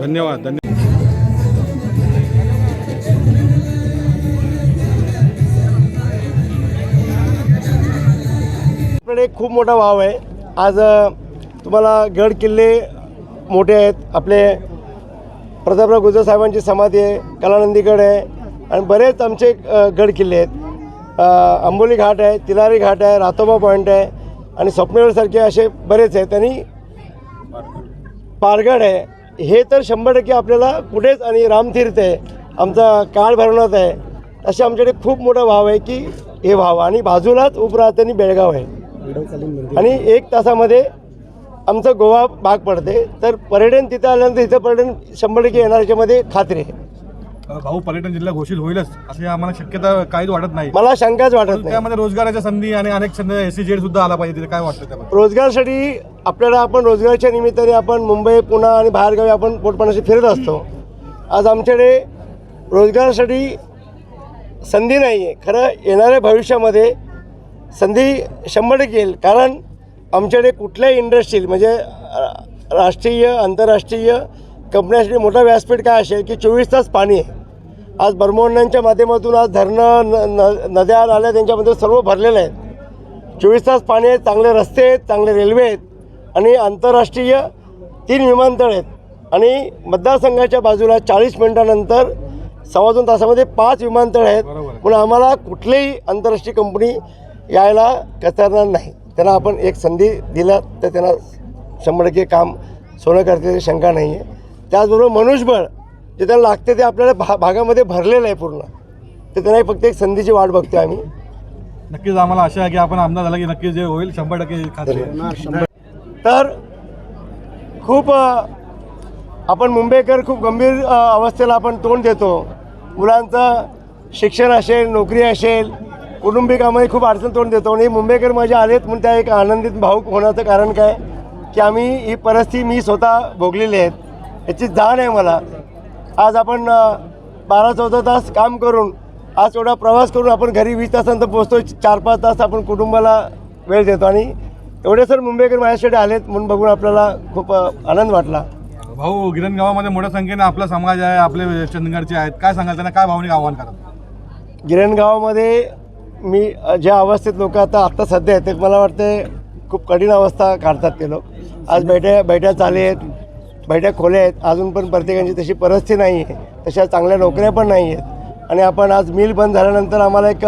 धन्यवाद धन्यवाद. आपल्याकडे एक खूप मोठा वाव आहे. आज तुम्हाला गड किल्ले मोठे आहेत. आपले प्रतापराव गुजर साहेबांची समाधी आहे कलानंदीगड आहे आणि बरेच आमचे गड किल्ले आहेत. आंबोली घाट आहे तिलारी घाट आहे रातोबा पॉईंट आहे. आणि स्वप्नेवरसारखे असे बरेच आहेत. आणि पारगड आहे. हे तर शंभर टक्के आपल्याला कुठेच आणि रामतीर्थ आहे. आमचा काळ भरवण्यात आहे. असे आमच्याकडे खूप मोठा भाव आहे की हे भाव. आणि बाजूलाच उपराहतानी बेळगाव आहे. आणि एक तासामध्ये आमचं गोवा भाग पडते. तर पर्यटन तिथं आल्यानंतर इथं पर्यटन शंभर टक्के येणार याच्यामध्ये खात्री आहे. भाऊ पर्यटन जिल्हा घोषित होईलच अशी आम्हाला शक्यता काहीच वाटत नाही. मला शंकाच वाटत नाही. त्यामध्ये रोजगाराच्या संधी आणि अनेक संधी एस सी सुद्धा आला पाहिजे तिथे काय वाटतं त्यामध्ये? रोजगारासाठी आपल्याला आपण रोजगाराच्या निमित्ताने आपण मुंबई पुणे आणि बाहेरगावी आपण पोटपाण्याशी फिरत असतो. आज आमच्याकडे रोजगारासाठी संधी नाही आहे. खरं येणाऱ्या भविष्यामध्ये संधी शंभर टक्के येईल. कारण आमच्याकडे कुठल्याही इंडस्ट्रील म्हणजे राष्ट्रीय आंतरराष्ट्रीय कंपन्यांसाठी मोठा व्यासपीठ काय असेल की चोवीस तास पाणी आहे. आज बर्मोंड्यांच्या माध्यमातून आज धरणं न न नद्या नाल्या त्यांच्यामध्ये सर्व भरलेलं आहे चोवीस तास पाणी आहेत चांगले रस्ते आहेत चांगले रेल्वे आहेत आणि आंतरराष्ट्रीय तीन विमानतळ आहेत. आणि मतदारसंघाच्या बाजूला चाळीस मिनिटानंतर सव्वा दोन तासामध्ये पाच विमानतळ आहेत. म्हणून आम्हाला कुठलीही आंतरराष्ट्रीय कंपनी यायला कचरणार नाही. त्यांना आपण एक संधी दिला तर त्यांना शंभर टक्के काम सोनं करते शंका नाही आहे त्याचबरोबर मनुष्यबळ जे त्यांना लागते ते आपल्याला भा भागामध्ये भरलेलं आहे पूर्ण. तर त्यांना फक्त एक संधीची वाट बघतो आम्ही. नक्कीच आम्हाला आशा आहे की आपण आमदार झाला की नक्कीच जे होईल शंभर टक्के खात्री आहे. तर खूप अ, आपण मुंबईकर खूप गंभीर अ, अवस्थेला आपण तोंड देतो. मुलांचं शिक्षण असेल नोकरी असेल कुटुंबिक खूप अडचण तोंड देतो. आणि मुंबईकर माझे आलेत म्हणून त्या एक आनंदित भाऊक होण्याचं कारण काय? की आम्ही ही परिस्थिती मी स्वतः भोगलेली आहेत याची जाण आहे मला. आज आपण बारा चौदा तास काम करून आज एवढा प्रवास करून आपण घरी वीस तासानंतर पोहोचतो चार पाच तास आपण कुटुंबाला वेळ देतो. आणि एवढे सर मुंबईकर माझ्यासाठी आलेत म्हणून बघून आपल्याला खूप आनंद वाटला. भाऊ गिरण गावामध्ये मोठ्या संख्येने आपला समाज आहे आपले चंदगडचे आहेत. काय सांगाल त्यांना? काय भावनिक आव्हान करा गिरणगावामध्ये मी अ, ज्या अवस्थेत लोक आता आत्ता सध्या आहेत ते मला वाटते खूप कठीण अवस्था काढतात ते लोक. आज बैठ्या बैठ्या चाले आहेत. बैठ्या खोल्या आहेत. अजून पण प्रत्येकांची तशी परिस्थिती नाही आहे तशा चांगल्या नोकऱ्या पण नाही आहेत आणि आपण आज मिल बंद झाल्यानंतर आम्हाला एक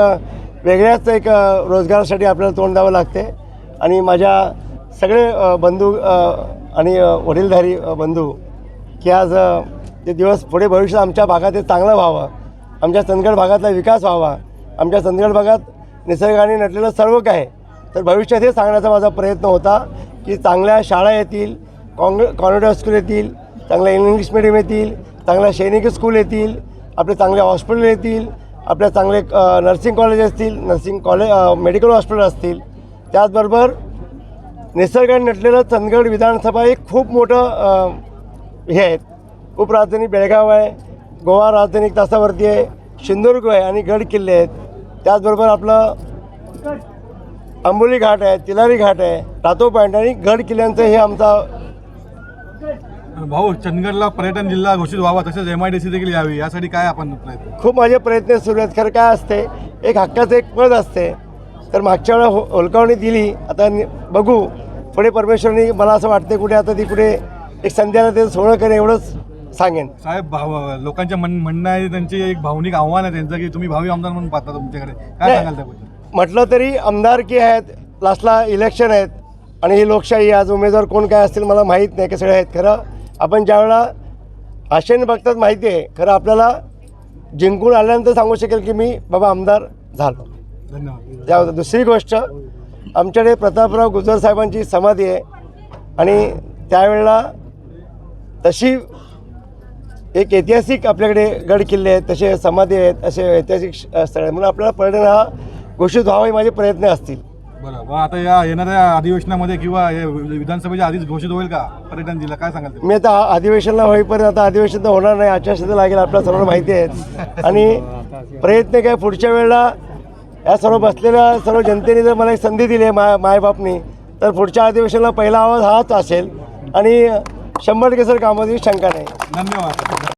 वेगळ्याच एक रोजगारासाठी आपल्याला तोंड द्यावं लागते. आणि माझ्या सगळे बंधू आणि वडीलधारी बंधू की आज ते दिवस पुढे भविष्य आमच्या भागात हे चांगलं व्हावं. आमच्या चंदगड भागातला विकास व्हावा. आमच्या चंदगड भागात निसर्गाने नटलेलं सर्व काय तर भविष्यात हे सांगण्याचा माझा प्रयत्न होता की चांगल्या शाळा येतील कॉन्ग कॉन्व्हेंट स्कूल येतील चांगल्या इंग्लिश मिडियम येतील चांगल्या सैनिक स्कूल येतील आपले चांगले हॉस्पिटल येतील आपल्या चांगले नर्सिंग कॉलेज असतील नर्सिंग कॉलेज मेडिकल हॉस्पिटल असतील. त्याचबरोबर निसर्गाने नटलेलं चंदगड विधानसभा एक खूप मोठं हे आहेत उपराजधानी बेळगाव आहे गोवा राजधानी एक तासावरती आहे सिंधुदुर्ग आहे आणि गड किल्ले आहेत. त्याचबरोबर आपलं आंबोली घाट आहे तिलारी घाट आहे रातो पॉईंट आणि गड किल्ल्यांचं हे आमचा भाऊ चंदगडला पर्यटन जिल्हा घोषित व्हावा तसेच एम आय डी सी देखील यावी यासाठी काय आपण प्रयत्न? खूप माझे प्रयत्न सुरू आहेत खरं काय असते एक हक्काचं एक पद असते. तर मागच्या वेळा हो होलकावणी दिली आता नि- बघू पुढे परमेश्वरनी मला असं वाटते कुठे आता ती कुठे एक संध्याला ते सोहळं करेन एवढंच सांगेन. साहेब भाव लोकांच्या म्हण म्हणणं आहे त्यांची एक भावनिक आव्हान आहे त्यांचं की तुम्ही भावी आमदार म्हणून पाहता तुमच्याकडे. काय. सांगाल त्याबद्दल? म्हटलं तरी आमदारकी आहेत लास्टला इलेक्शन आहेत आणि ही लोकशाही आज उमेदवार कोण काय असतील मला माहीत नाही की सगळे आहेत. खरं आपण ज्यावेळेला आशेने बघतात माहिती आहे. खरं आपल्याला जिंकून आल्यानंतर सांगू शकेल की मी बाबा आमदार झालो. धन्यवाद. त्या दुसरी गोष्ट आमच्याकडे प्रतापराव गुजर साहेबांची समाधी आहे आणि त्यावेळेला तशी एक ऐतिहासिक आपल्याकडे गड किल्ले आहेत तसे समाधी आहेत असे ऐतिहासिक स्थळ आहे म्हणून आपल्याला पर्यटन हा घोषित व्हावा हे माझे प्रयत्न असतील. बरं मग आता या येणाऱ्या अधिवेशनामध्ये किंवा या विधानसभेच्या आधीच घोषित होईल का? पर्यटन जिल्हा काय सांगाल तुम्ही? मी आता अधिवेशनला होईपर्यंत आता अधिवेशन तर होणार नाही आचारसंहिता लागेल आपल्याला सर्वांना माहिती आहे. आणि प्रयत्न काय पुढच्या वेळेला या सर्व बसलेल्या सर्व जनतेने जर मला एक संधी दिली आहे माय मायबापनी तर पुढच्या अधिवेशनाला पहिला आवाज हाच असेल. आणि शंभर टक्के सर कामाची शंका नाही. धन्यवाद.